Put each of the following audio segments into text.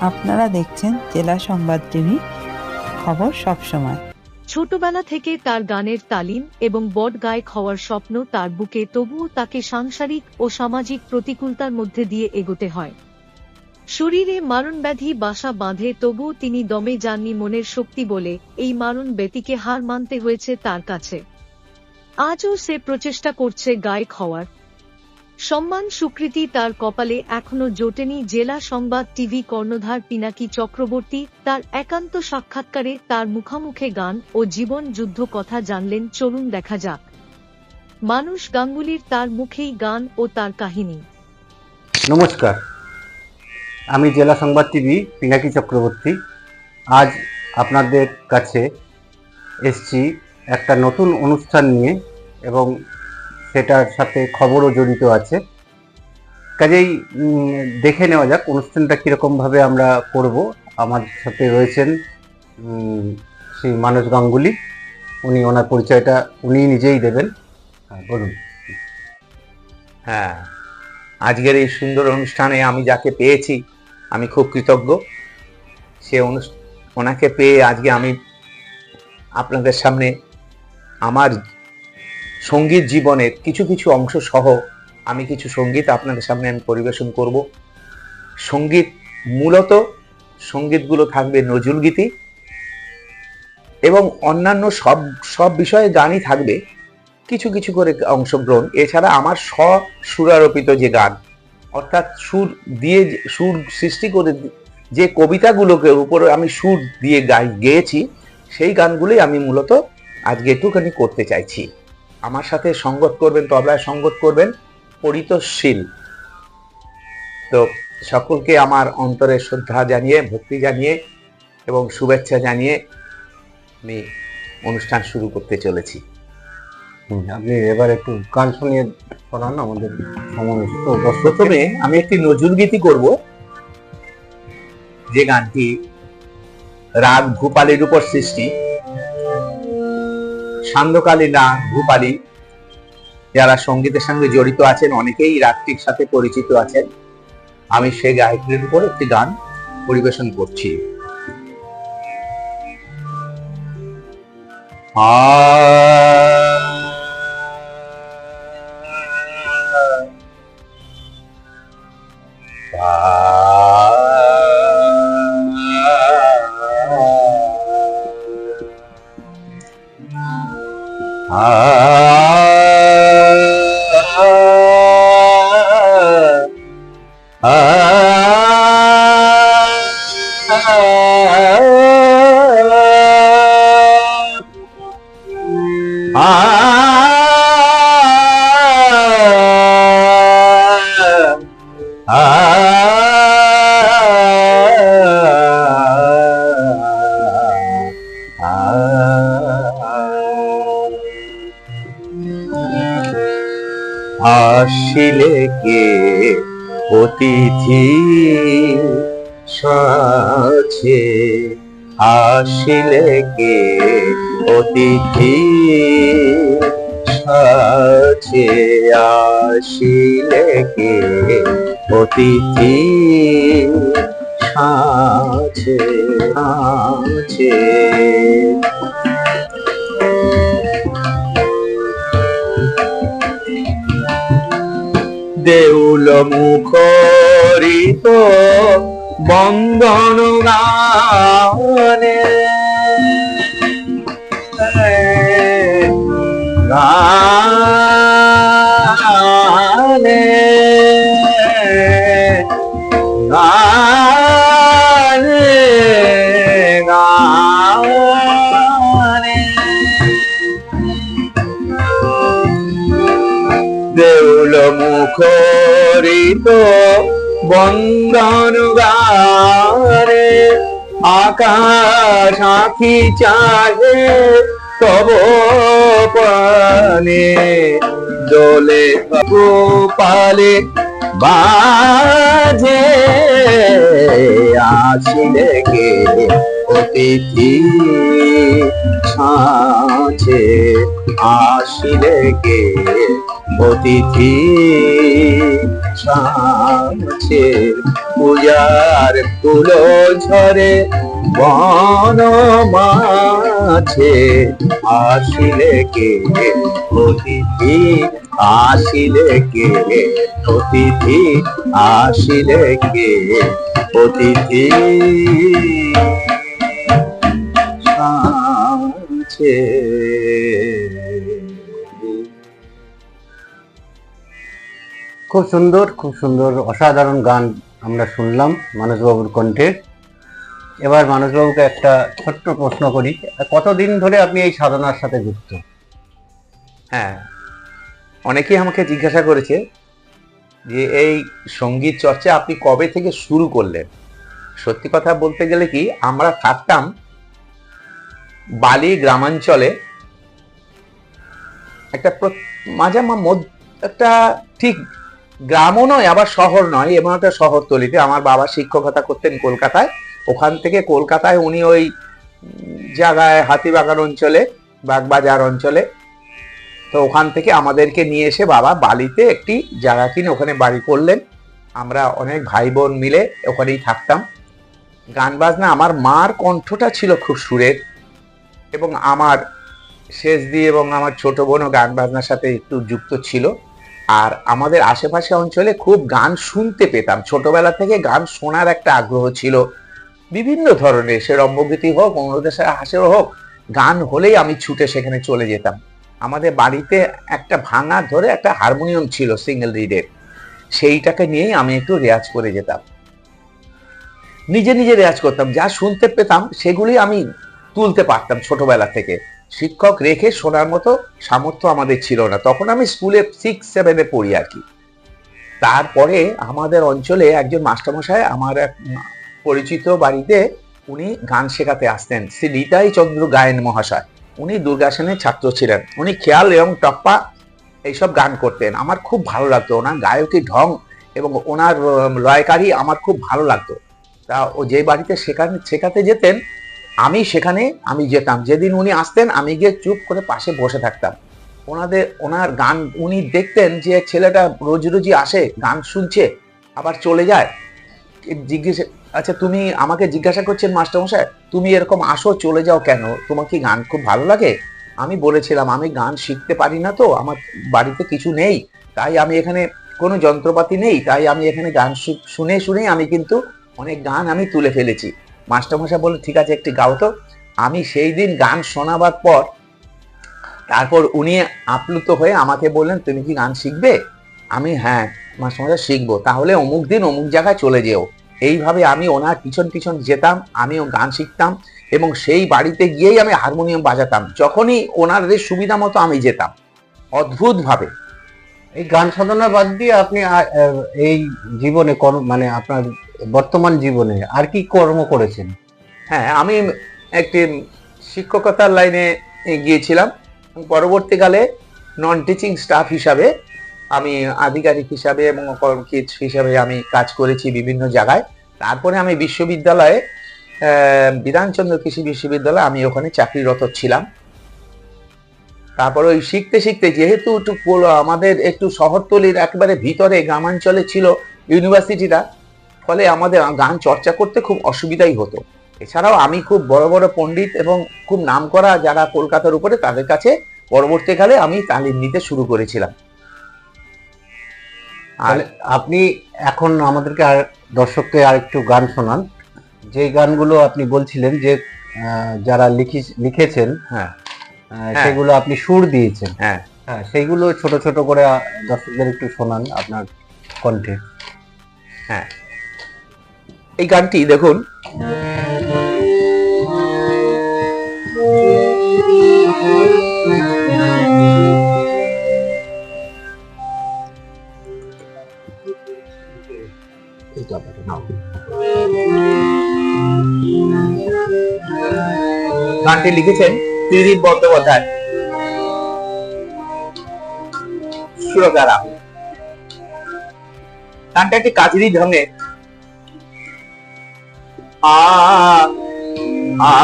আপনারা দেখছেন জেলা সংবাদ টিভি খবর সবসময় ছোটবেলা থেকে তার গানের তালিম এবং বট গায়ক হওয়ার স্বপ্ন তার বুকে তবুও তাকে সাংসারিক ও সামাজিক প্রতিকূলতার মধ্যে দিয়ে এগোতে হয়। শরীরে মারণ ব্যাধি বাসা বাঁধে তবুও তিনি দমে যাননি মনের শক্তি বলে এই মারণ ব্যতিকে হার মানতে হয়েছে তার কাছে। আজও সে প্রচেষ্টা করছে গায়ক হওয়ার। সম্মান স্বীকৃতি তার কপালে এখনও জোটেনি জেলা সংবাদ টিভি কর্ণধার পিনাকি চক্রবর্তী। তার একান্ত সাক্ষাৎকারে তার মুখামুখে গান ও জীবন যুদ্ধ কথা জানলেন। চলুন দেখা যাক। মানুষ গাঙ্গুলির তার মুখেই গান ও তার কাহিনী। নমস্কার। আমি জেলা সংবাদ টিভি পিনাকি চক্রবর্তী। আজ আপনাদের কাছে এসছি একটা নতুন অনুষ্ঠান নিয়ে এবং সেটার সাথে খবরও জড়িত আছে। কাজেই দেখে নেওয়া যাক অনুষ্ঠানটা কীরকমভাবে আমরা করব। আমার সাথে রয়েছেন শ্রী মানস গাঙ্গুলি। উনি ওনার পরিচয়টা উনি নিজেই দেবেন। হ্যাঁ, বলুন। হ্যাঁ আজকের এই সুন্দর অনুষ্ঠানে আমি যাকে পেয়েছি আমি খুব কৃতজ্ঞ। সে ওনাকে পেয়ে আজকে আমি আপনাদের সামনে আমার সংগীত জীবনের কিছু কিছু অংশ সহ আমি কিছু সংগীত আপনাদের সামনে আমি পরিবেশন করব। সংগীত মূলত সঙ্গীতগুলো থাকবে নজরুল গীতি এবং অন্যান্য সব সব বিষয়ে গানই থাকবে, কিছু কিছু করে অংশগ্রহণ। এছাড়া আমার স্ব সুরারোপিত যে গান, অর্থাৎ সুর দিয়ে সুর সৃষ্টি করে যে কবিতাগুলোকে উপরে আমি সুর দিয়ে গাই, গেয়েছি, সেই গানগুলোই আমি মূলত আজকে একটুখানি করতে চাইছি। আমার সাথে সঙ্গত করবেন তবলায় সঙ্গত করবেন পরিতোষশীল তো সকলকে আমার অন্তরে শ্রদ্ধা জানিয়ে ভক্তি জানিয়ে এবং শুভেচ্ছা জানিয়ে আমি অনুষ্ঠান শুরু করতে চলেছি। আপনি এবার একটু গান শুনিয়ে শোনান আমাদের প্রথমে আমি একটি নজরুল গীতি করব। যে গানটি রাগ ভূপালের উপর সৃষ্টি। সান্ধ্যকালীন না রূপালী, যারা সঙ্গীতের সঙ্গে জড়িত আছেন, অনেকেই রাত্রির সাথে পরিচিত আছেন। আমি সেই গায়কদের উপর একটি গান পরিবেশন করছি। আ অতিথি সাছে আসিলে কে? অতিথি সাছে আসিলে কে? অতিথি সাছে আছে দেউল মুখরিত বন্দন গানে। গানে। গানে গানে। দেউল মুখরিত বন্দন গারে আকাশ আঁখি চাহে, তব পানে দোলে গোপালে বাজে আসিলে কে অতিথি ছাছে আসিলে কে অতিথি ছাছে পূজার ফুল ঝরে, বন মাছে আসিলে কে অতিথি? আসিলে কে অতিথি? আসিলে কে অতিথি? আছে খুব সুন্দর খুব সুন্দর অসাধারণ গান আমরা শুনলাম মানসবাবুর কণ্ঠে। এবার মানসবাবুকে একটা ছোট্ট প্রশ্ন করি, কতদিন ধরে আপনি এই সাধনার সাথে যুক্ত? হ্যাঁ অনেকেই আমাকে জিজ্ঞাসা করেছে যে এই সংগীত চর্চা আপনি কবে থেকে শুরু করলেন? সত্যি কথা বলতে গেলে কি, আমরা থাকতাম বালি গ্রামাঞ্চলে একটা প্র- মাঝে মা- মধ্য- একটা ঠিক গ্রামও নয়, আবার শহর নয়। এমন একটা শহরতলিতে আমার বাবা শিক্ষকতা করতেন কলকাতায়। ওখান থেকে কলকাতায় উনি ওই জায়গায় হাতিবাগান অঞ্চলে, বাগবাজার অঞ্চলে। তো ওখান থেকে আমাদেরকে নিয়ে এসে বাবা বালিতে একটি জায়গা কিনে ওখানে বাড়ি করলেন। আমরা অনেক ভাই বোন মিলে ওখানেই থাকতাম। গান বাজনা আমার মার কণ্ঠটা ছিল খুব সুরের এবং আমার শেষ দিয়ে এবং আমার ছোট বোনও গান বাজনার সাথে একটু যুক্ত ছিল। আর আমাদের আশেপাশে অঞ্চলে খুব গান শুনতে পেতাম। ছোটবেলা থেকে গান শোনার একটা আগ্রহ ছিল। বিভিন্ন ধরনের, সে রম্যগীতি হোক অনুদেশের হাসের হোক, গান হলেই আমি ছুটে সেখানে চলে যেতাম। আমাদের বাড়িতে একটা ভাঙা ধরে একটা হারমোনিয়াম ছিল সিঙ্গেল রিডের। সেইটাকে নিয়েই আমি একটু রেয়াজ করে যেতাম। নিজে নিজে রেয়াজ করতাম। যা শুনতে পেতাম, সেগুলি আমি তুলতে পারতাম ছোটবেলা থেকে। শিক্ষক রেখে শোনার মতো সামর্থ্য আমাদের ছিল না। তখন আমি স্কুলে সিক্স সেভেনে পড়ি আর কি। তারপরে আমাদের অঞ্চলে একজন মাস্টারমশাই আমার এক পরিচিত বাড়িতে উনি গান শেখাতে আসতেন। শ্রী নিতাই চন্দ্র গায়েন মহাশয়। উনি দুর্গা সেনের ছাত্র ছিলেন। উনি খেয়াল এবং টপ্পা এইসব গান করতেন। আমার খুব ভালো লাগতো। ওনার গায়কী ঢং এবং ওনার লয়কারি আমার খুব ভালো লাগতো। তা ও যে বাড়িতে শেখান শেখাতে যেতেন আমি সেখানে আমি যেতাম। যেদিন উনি আসতেন, আমি গিয়ে চুপ করে পাশে বসে থাকতাম। ওনাদের, ওনার গান, উনি দেখতেন যে ছেলেটা রোজ রোজই আসে, গান শুনছে, আবার চলে যায়। জিজ্ঞেস আচ্ছা তুমি আমাকে জিজ্ঞাসা করছেন মাস্টারমশাই তুমি এরকম আসো, চলে যাও কেন? তোমার কি গান খুব ভালো লাগে? আমি বলেছিলাম, আমি গান শিখতে পারি না তো, আমার বাড়িতে কিছু নেই। তাই আমি এখানে কোনো যন্ত্রপাতি নেই। তাই আমি এখানে গান শুনে শুনেই আমি কিন্তু অনেক গান আমি তুলে ফেলেছি। মাস্টারমশাই বলে ঠিক আছে, একটি গাও তো। আমি সেই দিন গান শোনাবার পর, তারপর উনি আপ্লুত হয়ে আমাকে বললেন, তুমি কি গান শিখবে? আমি হ্যাঁ মাস্টারমশাই, শিখব। তাহলে অমুক দিন অমুক জায়গায় চলে যেও। এইভাবে আমি ওনার পিছন পিছন যেতাম, আমিও গান শিখতাম এবং সেই বাড়িতে গিয়েই আমি হারমোনিয়াম বাজাতাম। যখনই ওনাদের সুবিধা মতো আমি যেতাম অদ্ভুত ভাবে এই গান সাধনা বাদ দিয়ে আপনি এই জীবনে কর্ম মানে আপনার বর্তমান জীবনে আর কি কর্ম করেছেন? হ্যাঁ আমি একটি শিক্ষকতার লাইনে গিয়েছিলাম। পরবর্তীকালে নন টিচিং স্টাফ হিসাবে আমি আধিকারিক হিসাবে এবং কর্মকিত হিসাবে আমি কাজ করেছি বিভিন্ন জায়গায়। তারপরে আমি বিশ্ববিদ্যালয়ে বিধানচন্দ্র কৃষি বিশ্ববিদ্যালয়ে আমি ওখানে চাকরিরত ছিলাম। তারপরে ওই শিখতে শিখতে যেহেতু একটু আমাদের একটু শহরতলির একবারে ভিতরে, গ্রামাঞ্চলে ছিল ইউনিভার্সিটিটা ফলে আমাদের গান চর্চা করতে খুব অসুবিধাই হতো। এছাড়াও আমি খুব বড় বড় পণ্ডিত এবং খুব নামকরা যারা কলকাতার উপরে তাদের কাছে পরবর্তীকালে আমি তালিম নিতে শুরু করেছিলাম। আর আপনি এখন আমাদেরকে আর দর্শককে আর একটু গান শোনান। যে গানগুলো আপনি বলছিলেন যে আহ, যারা লিখি লিখেছেন হ্যাঁ। আহ, সেগুলো আপনি সুর দিয়েছেন। হ্যাঁ। হ্যাঁ সেইগুলো ছোট ছোট করে দর্শকদের একটু শোনান আপনার কণ্ঠে। হ্যাঁ। এই গানটি দেখুন। গানটি লিখেছেন ত্রিদীপ বন্দ্যোপাধ্যায়। সুরকারা। গানটা একটি কাজেরই ঢঙে আ আ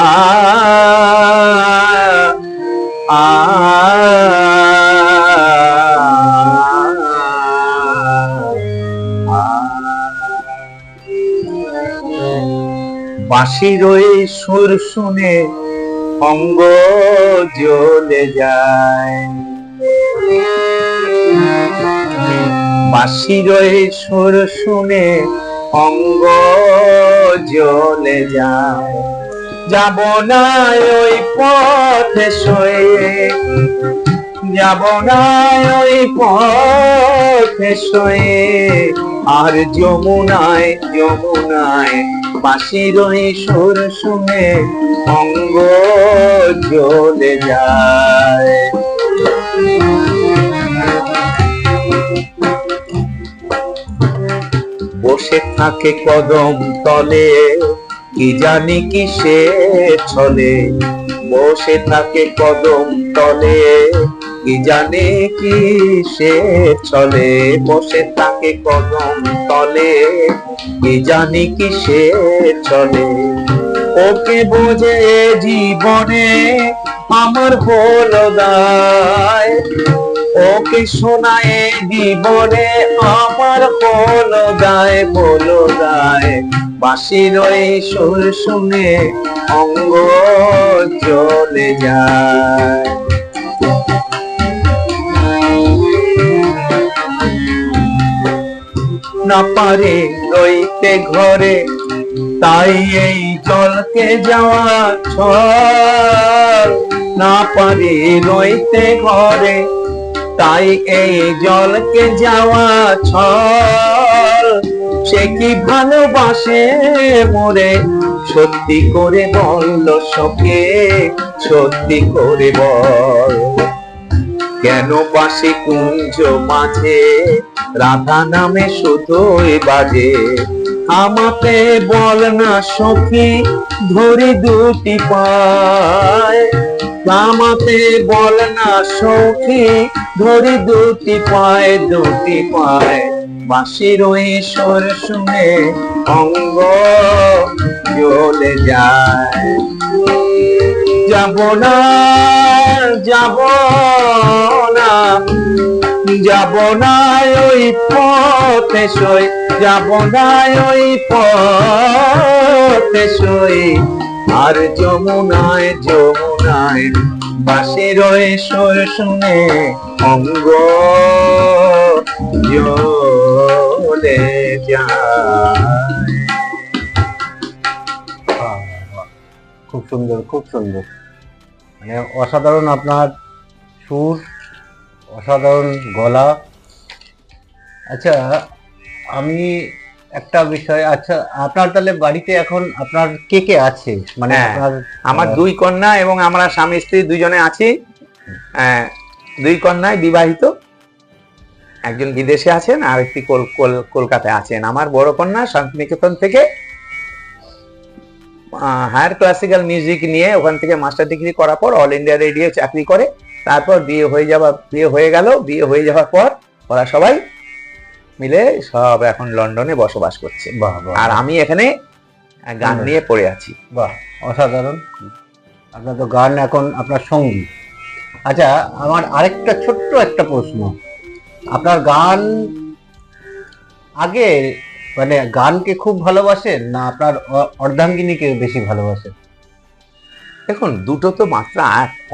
আ বাঁশির ওই সুর শুনে অঙ্গ জ্বলে যায়। বাঁশির ওই সুর শুনে অঙ্গ জ্বলে যায়। যাব না ওই পথে শয়ে যাব না ওই পথে শয়ে আর যমুনায় যমুনায় বাঁশির ওই সুর শুনে অঙ্গ জ্বলে যায়। বসে থাকে কদম তলে। কি জানি কি সে ছলে? বসে থাকে কদম তলে। কি জানে কি সে চলে বসে থাকে কদম তলে। কি জানি কি সে চলে ওকে বোঝে জীবনে, আমার হলো দায়। ওকে শোনায় জীবনে আমার হলো দায় বলো দায় বাঁশির ওই সুর শুনে অঙ্গ চলে যায়। না পারে রইতে ঘরে, তাই এই জলকে যাওয়া ছল। না পারে রইতে ঘরে তাই এই জলকে যাওয়া ছল। সে কি ভালোবাসে মোরে? সত্যি করে বলল সকে সত্যি করে বল। কেন পাশে কুঞ্জ মাঝে? রাধা নামে শুধুই বাজে। আমাকে বল না সখী, ধরে দুটি পায়। আমাকে বল না সখী, ধরি দুটি পায় দুটি পায়। বাঁশির ওই স্বর শুনে অঙ্গ জ্বলে যায়। যাব না যাব না যাব না ওই পথে সই, যাব না ওই পথে সই। আর যমুনায় যমুনায় বাসের সুর শুনে অঙ্গ বাহ। খুব সুন্দর খুব সুন্দর। মানে অসাধারণ আপনার সুর, অসাধারণ গলা। আচ্ছা আমি একটা বিষয় আচ্ছা আপনার তাহলে বাড়িতে এখন আপনার কে কে আছে? মানে হ্যাঁ, আমার দুই কন্যা এবং আমরা স্বামী স্ত্রী দুজনে আছি। আহ, দুই কন্যায় বিবাহিত। একজন বিদেশে আছেন আর একটি কল- কল- কলকাতায় আছেন। আমার বড় কন্যা শান্তিনিকেতন থেকে হায়ার ক্লাসিক্যাল মিউজিক নিয়ে ওখান থেকে মাস্টার ডিগ্রি করার পর অল ইন্ডিয়া রেডিও চাকরি করে। তারপর বিয়ে হয়ে যাওয়া বিয়ে হয়ে গেল। বিয়ে হয়ে যাওয়ার পর ওরা সবাই মিলে সব এখন লন্ডনে বসবাস করছে। বাহ বাহ আর আমি এখানে গান নিয়ে পড়ে আছি। বাহ অসাধারণ। আপনার তো গান এখন আপনার সঙ্গী। আচ্ছা আমার আরেকটা ছোট্ট একটা প্রশ্ন। আপনার গান আগে মানে গানকে খুব ভালোবাসেন না আপনার অর্ধাঙ্গিনীকে বেশি ভালোবাসেন দেখুন দুটো তো মাত্রা।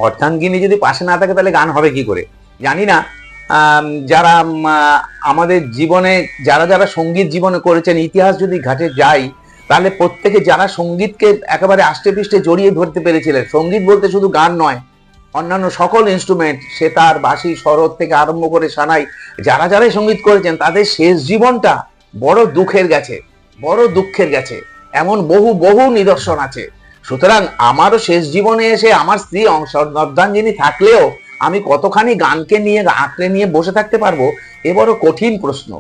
অর্ধাঙ্গিনী যদি পাশে না থাকে তাহলে গান হবে কি করে? জানি না। যারা আমাদের জীবনে, যারা যারা সংগীত জীবনে করেছেন, ইতিহাস যদি ঘাটে যাই, তাহলে প্রত্যেকে যারা সঙ্গীতকে একেবারে আষ্টে পৃষ্ঠে জড়িয়ে ধরতে পেরেছিলেন, সংগীত বলতে শুধু গান নয়, অন্যান্য সকল ইনস্ট্রুমেন্ট সেতার, বাঁশি, শরৎ থেকে আরম্ভ করে সানাই, যারা যারাই সংগীত করেছেন, তাদের শেষ জীবনটা বড় দুঃখের গেছে, বড় দুঃখের গেছে, এমন বহু বহু নিদর্শন আছে। সুতরাং আমারও শেষ জীবনে এসে আমার স্ত্রী অংশ অর্ধাঙ্গিনী থাকলেও আমি কতখানি গানকে নিয়ে আঁকড়ে নিয়ে বসে থাকতে পারব এ বড় কঠিন প্রশ্ন।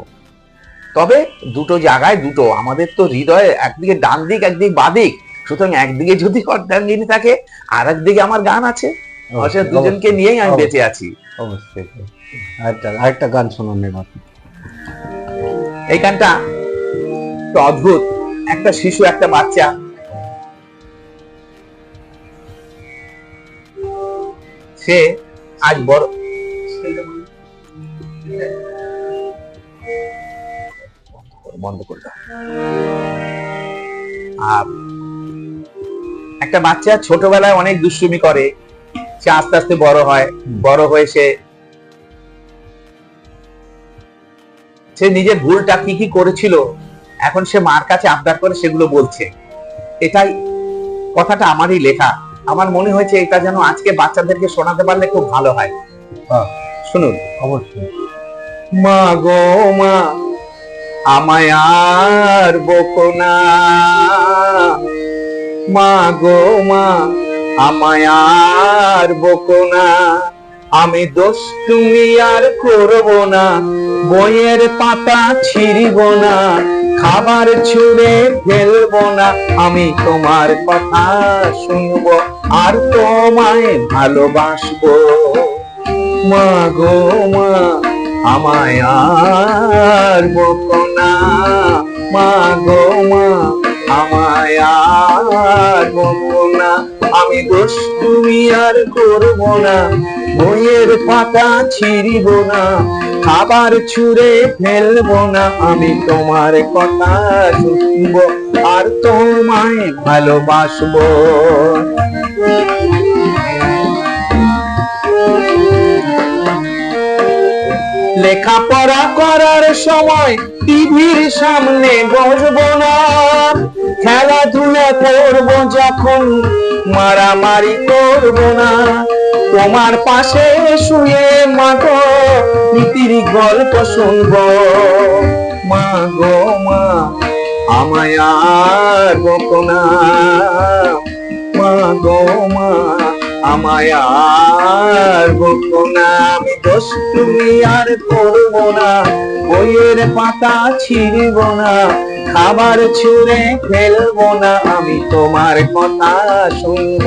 তবে দুটো জায়গায় দুটো আমাদের তো হৃদয়ে একদিকে ডান দিক একদিক বাদিক সুতরাং একদিকে যদি অর্ধাঙ্গিনী থাকে আর একদিকে আমার গান আছে। দুজনকে নিয়েই আমি বেঁচে আছি। অবশ্যই আরেকটা আরেকটা গান শুনুন এই গানটা অদ্ভুত। একটা শিশু একটা বাচ্চা। সে আজ বড়। বন্ধ করে দাও। আর একটা বাচ্চা ছোটবেলায় অনেক দুষ্টুমি করে সে আস্তে আস্তে বড় হয় বড় হয়ে সে সে নিজের ভুলটা কি কি করেছিল এখন সে মার কাছে আবদার করে সেগুলো বলছে। এটাই কথাটা আমারই লেখা। আমার মনে হয়েছে এটা যেন আজকে বাচ্চাদেরকে শোনাতে পারলে খুব ভালো হয়। শুনুন। অবশ্যই। মা গো মা আমায় আর বকো না। মা গো মা আমায় আর বকো না। আমি দোষ তুমি আর করব না। বইয়ের পাতা ছিড়ব না। খাবার ছুঁড়ে ফেলব না, আমি তোমার কথা শুনব, আর তোমায় ভালোবাসবো। মা গো মা, আমায় আর বকো না। মা গো মা, আমায় আর বকো না। আমি দোষ, তুমি আর করব না। বইয়ের পাতা ছিঁড়িব না, খাবার ছুঁড়ে ফেলব না। আমি তোমার কথা শুনব আর তোমায় ভালোবাসবো। লেখাপড়া করার সময় টিভির সামনে বসবো না। খেলাধুলা করব যখন, মারামারি করব না। তোমার পাশে শুয়ে মাগো, নীতির গল্প শুনব। মা গো মা, আমায় আর বকো না। মা গো মা আমায় আর বকো না, আমি দোষ তুমি আর করব না, বইয়ের পাতা ছিড়ব না, খাবার ছুঁড়ে ফেলব না, আমি তোমার কথা শুনব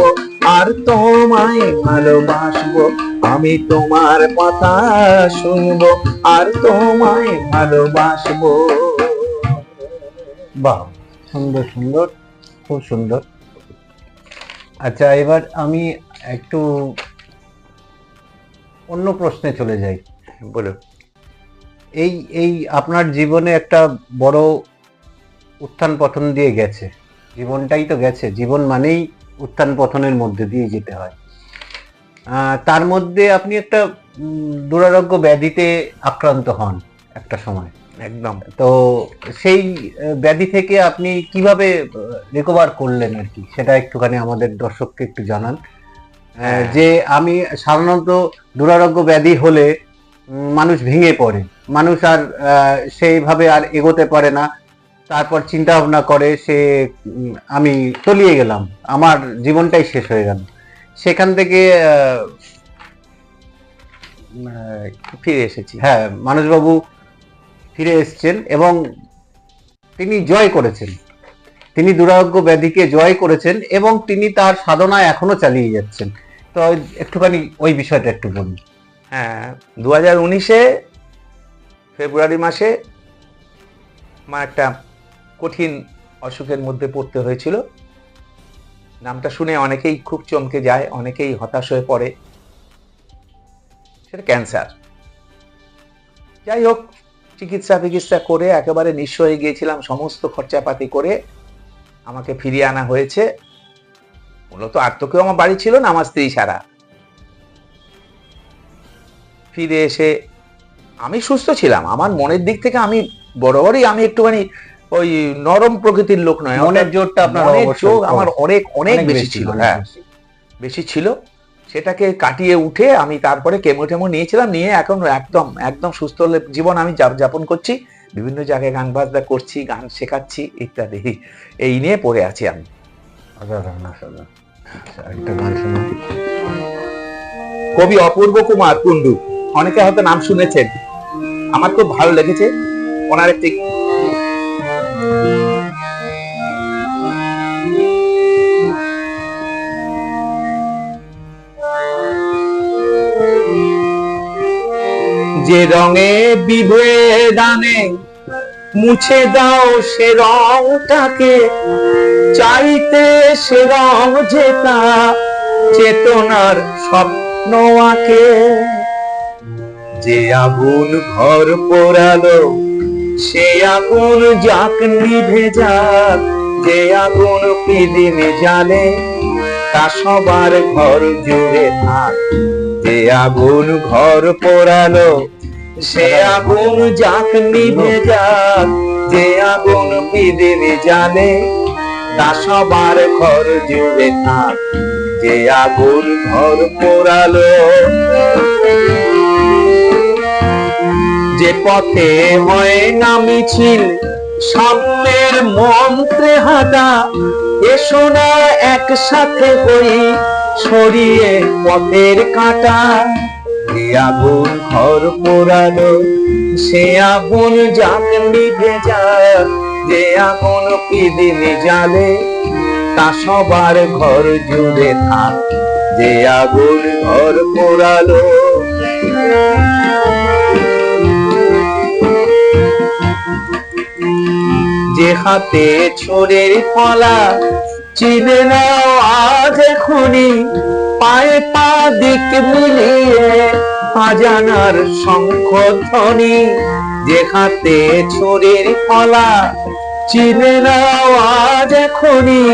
আর তোমায় ভালোবাসবো, আমি তোমার কথা শুনব আর তোমায় ভালোবাসবো। বাহ, সুন্দর সুন্দর, খুব সুন্দর। আচ্ছা এবার আমি একটু অন্য প্রশ্নে চলে যাই বলুন এই এই আপনার জীবনে একটা বড় উত্থান পতন দিয়ে গেছে। জীবনটাই তো গেছে। জীবন মানেই উত্থান পতনের মধ্যে দিয়ে যেতে হয়। আহ, তার মধ্যে আপনি একটা দুরারোগ্য ব্যাধিতে আক্রান্ত হন একটা সময়। একদম। তো সেই ব্যাধি থেকে আপনি কীভাবে রিকভার করলেন আর কি? সেটা একটুখানি আমাদের দর্শককে একটু জানান। যে আমি সাধারণত দুরারোগ্য ব্যাধি হলে মানুষ ভেঙে পড়ে। মানুষ আর সেইভাবে আর এগোতে পারে না। তারপর চিন্তা ভাবনা করে সে আমি তলিয়ে গেলাম। আমার জীবনটাই শেষ হয়ে গেল। সেখান থেকে ফিরে এসেছি। হ্যাঁ মানুষবাবু ফিরে এসেছেন এবং তিনি জয় করেছেন। তিনি দুরারোগ্য ব্যাধিকে জয় করেছেন এবং তিনি তার সাধনা এখনও চালিয়ে যাচ্ছেন। তো একটুখানি ওই বিষয়টা একটু বলুন। হ্যাঁ দু ফেব্রুয়ারি মাসে আমার একটা কঠিন অসুখের মধ্যে পড়তে হয়েছিল। নামটা শুনে অনেকেই খুব চমকে যায়, অনেকেই হতাশ হয়ে পড়ে। সেটা ক্যান্সার। যাই হোক চিকিৎসা ফিকিৎসা করে একেবারে নিঃস্ব হয়ে গিয়েছিলাম, সমস্ত খরচাপাতি করে আমাকে ফিরিয়ে আনা হয়েছে। মূলত আর তো কেউ আমার বাড়ি ছিল না আমার স্ত্রী ছাড়া। ফিরে এসে আমি সুস্থ ছিলাম। আমার মনের দিক থেকে আমি বরাবরই আমি একটুখানি ওই নরম প্রকৃতির লোক নয়। মনের জোরটা আপনার অবশ্যই আমার অনেক অনেক অনেক বেশি ছিল হ্যাঁ। বেশি। ছিল। সেটাকে কাটিয়ে উঠে আমি তারপরে কেমো টেমো নিয়েছিলাম নিয়ে এখন একদম একদম সুস্থ জীবন আমি যাপ- যাপন করছি। বিভিন্ন জায়গায় গান বাজনা করছি গান শেখাচ্ছি ইত্যাদি। এই নিয়ে পড়ে আছি আমি। আচ্ছা, একটা গান শোনান কবি অপূর্ব কুমার কুন্ডু অনেকে হয়তো নাম শুনেছেন। আমার খুব ভালো লেগেছে। ওনার একটি যে রঙে বিভেদানে মুছে দাও সে রংটাকে চাইতে সে রং যেটা চেতনার স্বপ্ন আঁকে। যে আগুন ঘর পোড়ালো, সে আগুন যাক নিভে যাক। যে আগুন পিদিনে জ্বালে তা সবার ঘর জুড়ে থাক। যে আগুন ঘর পোড়ালো সে আগুন যাক নিভে যাক, যে আগুন পিদিনে জানে, তা সবার ঘর জুড়ে থাক, যে আগুন ঘর পোড়ালো। যে পথে হয় না মিছিল সাম্যের মন্ত্রে হাঁটা, এসো না একসাথে হই, সরিয়ে পথের কাঁটা। আগুন ঘর পোড়ালো, সে আগুন যাক নিভে যাক যে আগুন পিদিনে জ্বালে তা সবার ঘর জুড়ে থাক, যে আগুন ঘর পোড়ালো। যে হাতে ছোড়ের ফলা, চিনে নাও আজ এখনই পায়ে পা দিক মিলিয়ে আজানার শঙ্খ ধ্বনি যে হাতে ছোড়ের ফলা, চিনে নাও আজ এখনই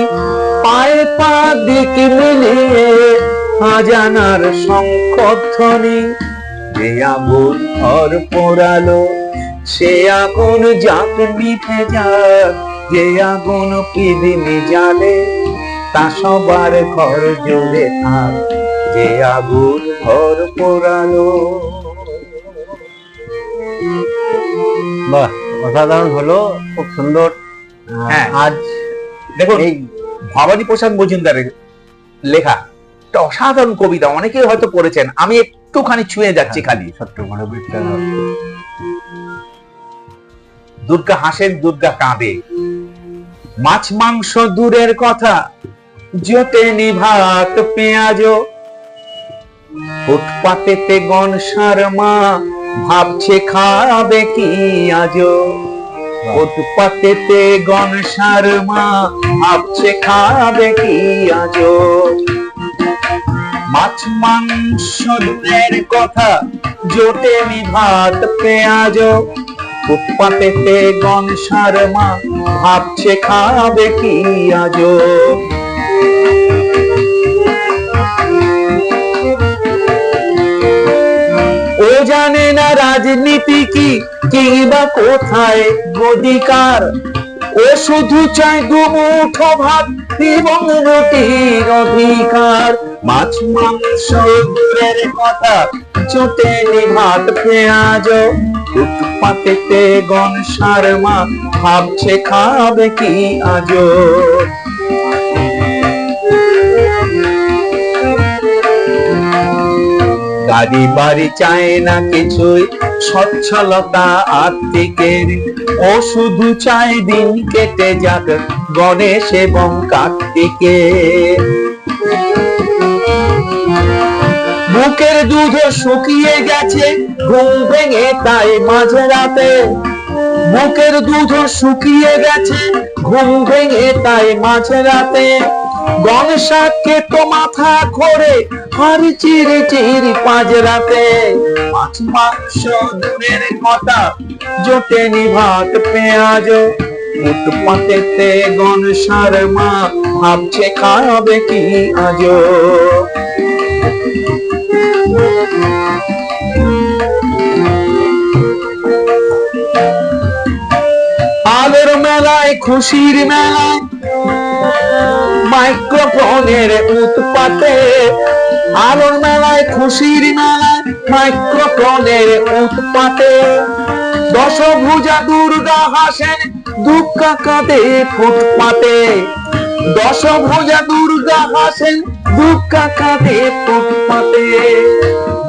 পায়ে পা দিক মিলিয়ে আজানার শঙ্খ ধ্বনি যে আগুন ঘর পোড়ালো, সে আগুন যাক নিভে যাক, যে আগুন পিদিনি জ্বালে, তা সবার ঘর জুড়ে থাক। যে আগুন ঘর পোড়ালো। বাহ অসাধারণ হলো খুব সুন্দর। হ্যাঁ। আজ দেখুন এই ভবানী প্রসাদ মজুমদারের লেখা একটা অসাধারণ কবিতা অনেকেই হয়তো পড়েছেন আমি একটুখানি ছুঁয়ে যাচ্ছি খালি। সত্য দুর্গা হাসেন দুর্গা কাঁদে। মাছ মাংস দূরের কথা জোটে নিভাত পেঁয়াজ ফুটপাতেতে গনসার মা ভাবছে খাবে কি আজ ফুটপাতেতে গনসার মা ভাবছে খাবে কি আজ মাছ মাংস দূরের কথা জোটে নিভাত পেঁয়াজ ফুটপাতেতে গনসার মা ভাবছে খাবে কি আজ ও জানে না রাজনীতি কি, কিংবা কোথায় গদিকার ও শুধু চায় দুমুঠো ভাত এবং রুটির অধিকার। মাছ, মাংস দূরের কথা চোটে ভাত, পেঁয়াজ, ফুটপাতেতে গনসার মা ভাবছে খাবে কি আজ গাড়ি বাড়ি চায় না কিছুই। সচ্ছলতা আর্থিকের ও শুধু দিন কেটে যাক গণেশ এবং বুকের দুধ শুকিয়ে গেছে, ঘুম ভেঙে তাই মাঝে রাতে। বুকের দুধ শুকিয়ে গেছে, ঘুম ভেঙে তাই মাঝে রাতে। গণেশাকে তো মাথা করে আর চিরি চিরি পাঁজরাতে মাছ মাংস দূরের কথা, জোটে ভাত, পেঁয়াজ ফুটপাতেতে গণসার মা ভাবছে খাবে কি আজ। আলোর মেলায় খুশির মেলায় মাইক্রোফোনের উৎপাতে, আলোর মেলায়, খুশির মেলায় মাইক্রোফোনের উৎপাতে। দশভুজা দুর্গা হাসেন দুঃখ কাঁদে ফুটপাতে। দশভুজা দুর্গা হাসেন দুঃখ কাঁদে ফুটপাতে।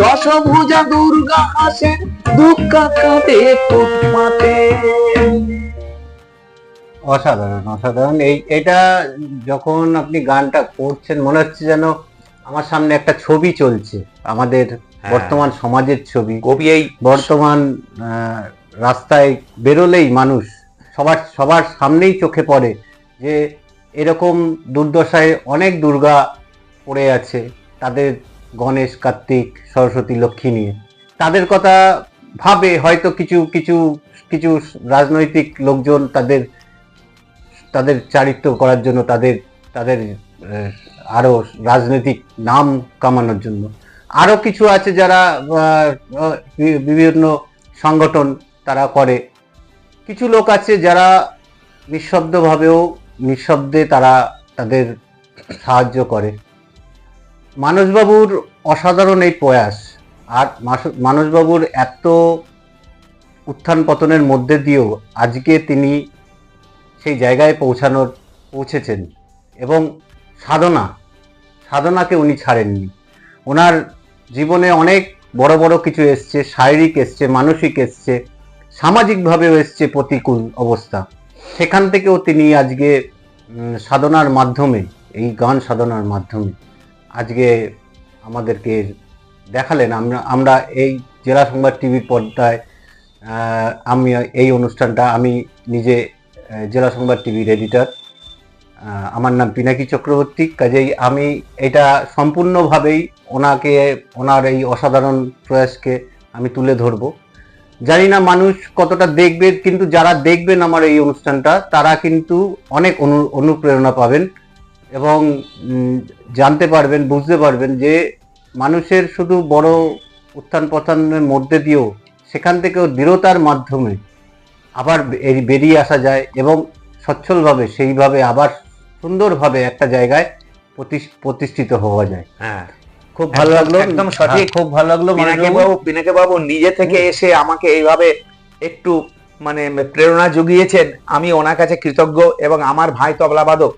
দশভুজা দুর্গা হাসেন দুঃখ কাঁদে ফুটপাতে। অসাধারণ অসাধারণ। এই এটা যখন আপনি গানটা করছেন মনে হচ্ছে যেন আমার সামনে একটা ছবি চলছে আমাদের হ্যাঁ। বর্তমান সমাজের ছবি। কবি এই বর্তমান রাস্তায় বেরোলেই মানুষ সবার সবার সামনেই চোখে পড়ে যে এরকম দুর্দশায় অনেক দুর্গা পড়ে আছে তাদের গণেশ কার্তিক সরস্বতী লক্ষ্মী নিয়ে। তাদের কথা ভাবে হয়তো কিছু কিছু কিছু রাজনৈতিক লোকজন তাদের তাদের চারিত্র করার জন্য, তাদের তাদের আরও রাজনৈতিক নাম কামানোর জন্য। আরও কিছু আছে যারা বিভিন্ন সংগঠন তারা করে। কিছু লোক আছে যারা নিঃশব্দভাবেও, নিঃশব্দে তারা তাদের সাহায্য করে। মানসবাবুর অসাধারণ এই প্রয়াস। আর মানসবাবুর এত উত্থান পতনের মধ্যে দিয়েও আজকে তিনি সেই জায়গায় পৌঁছানোর, পৌঁছেছেন। এবং সাধনা, সাধনাকে উনি ছাড়েননি। ওনার জীবনে অনেক বড় বড় কিছু এসছে, শারীরিক এসছে, মানসিক এসছে, সামাজিকভাবেও এসছে প্রতিকূল অবস্থা। সেখান থেকেও তিনি আজকে সাধনার মাধ্যমে, এই গান সাধনার মাধ্যমে আজকে আমাদেরকে দেখালেন। আমরা আমরা এই জেলা সংবাদ টিভির পর্দায় আমি এই অনুষ্ঠানটা আমি নিজে জেলা সংবাদ টিভির এডিটর আমার নাম পিনাকি চক্রবর্তী। কাজেই আমি এটা সম্পূর্ণভাবেই ওনাকে, ওনার এই অসাধারণ প্রয়াসকে আমি তুলে ধরবো। জানি না মানুষ কতটা দেখবে, কিন্তু যারা দেখবেন আমার এই অনুষ্ঠানটা, তারা কিন্তু অনেক অনু, অনুপ্রেরণা পাবেন এবং জানতে পারবেন, বুঝতে পারবেন যে মানুষের শুধু বড় উত্থান পতনের মধ্যে দিয়েও সেখান থেকেও দৃঢ়তার মাধ্যমে আবার বেরিয়ে আসা যায় এবং সচ্ছলভাবে সেইভাবে আবার সুন্দরভাবে একটা জায়গায় প্রতিষ্ঠিত হওয়া যায়। হ্যাঁ। খুব ভালো লাগল। একদম সঠিক। হ্যাঁ, খুব ভালো লাগল। পিনাকে বাবু পিনাকে বাবু নিজে থেকে এসে আমাকে এইভাবে একটু মানে প্রেরণা জুগিয়েছেন। আমি ওনার কাছে কৃতজ্ঞ এবং আমার ভাই তবলাবাদক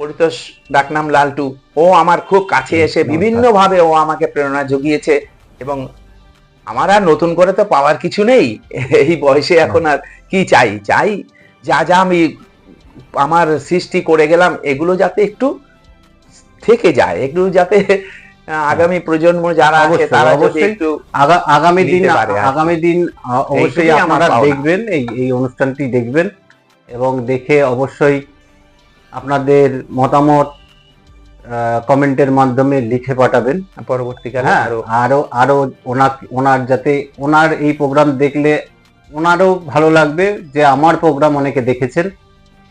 পরিতোষ ডাকনাম লালটু। ও আমার খুব কাছে এসে বিভিন্নভাবে ও আমাকে প্রেরণা জুগিয়েছে এবং আমার আর নতুন করে তো পাওয়ার কিছু নেই। এই বয়সে এখন আর কি চাই চাই যা যা আমি আমার সৃষ্টি করে গেলাম এগুলো যাতে একটু থেকে যায় একটু যাতে আগামী প্রজন্ম যারা আছে তারা। একটু আগামী দিন। আগামী দিন অবশ্যই আপনারা দেখবেন এই এই অনুষ্ঠানটি দেখবেন এবং দেখে অবশ্যই আপনাদের মতামত কমেন্টের মাধ্যমে লিখে পাঠাবেন পরবর্তীকালে হ্যাঁ আরও আরও আরও ওনার ওনার যাতে ওনার এই প্রোগ্রাম দেখলে ওনারও ভালো লাগবে যে আমার প্রোগ্রাম অনেকে দেখেছেন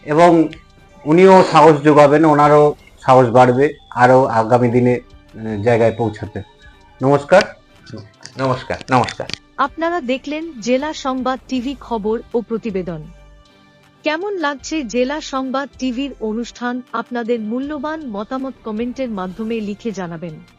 এবং উনিও সাহস যোগাবেন ওনারও সাহস বাড়বে আরও আগামী দিনে জায়গায় পৌঁছাতে। নমস্কার। নমস্কার নমস্কার। আপনারা দেখলেন জেলা সংবাদ টিভি খবর ও প্রতিবেদন। কেমন লাগছে জেলা সংবাদ টিভির অনুষ্ঠান? আপনাদের মূল্যবান মতামত কমেন্টের মাধ্যমে লিখে জানাবেন।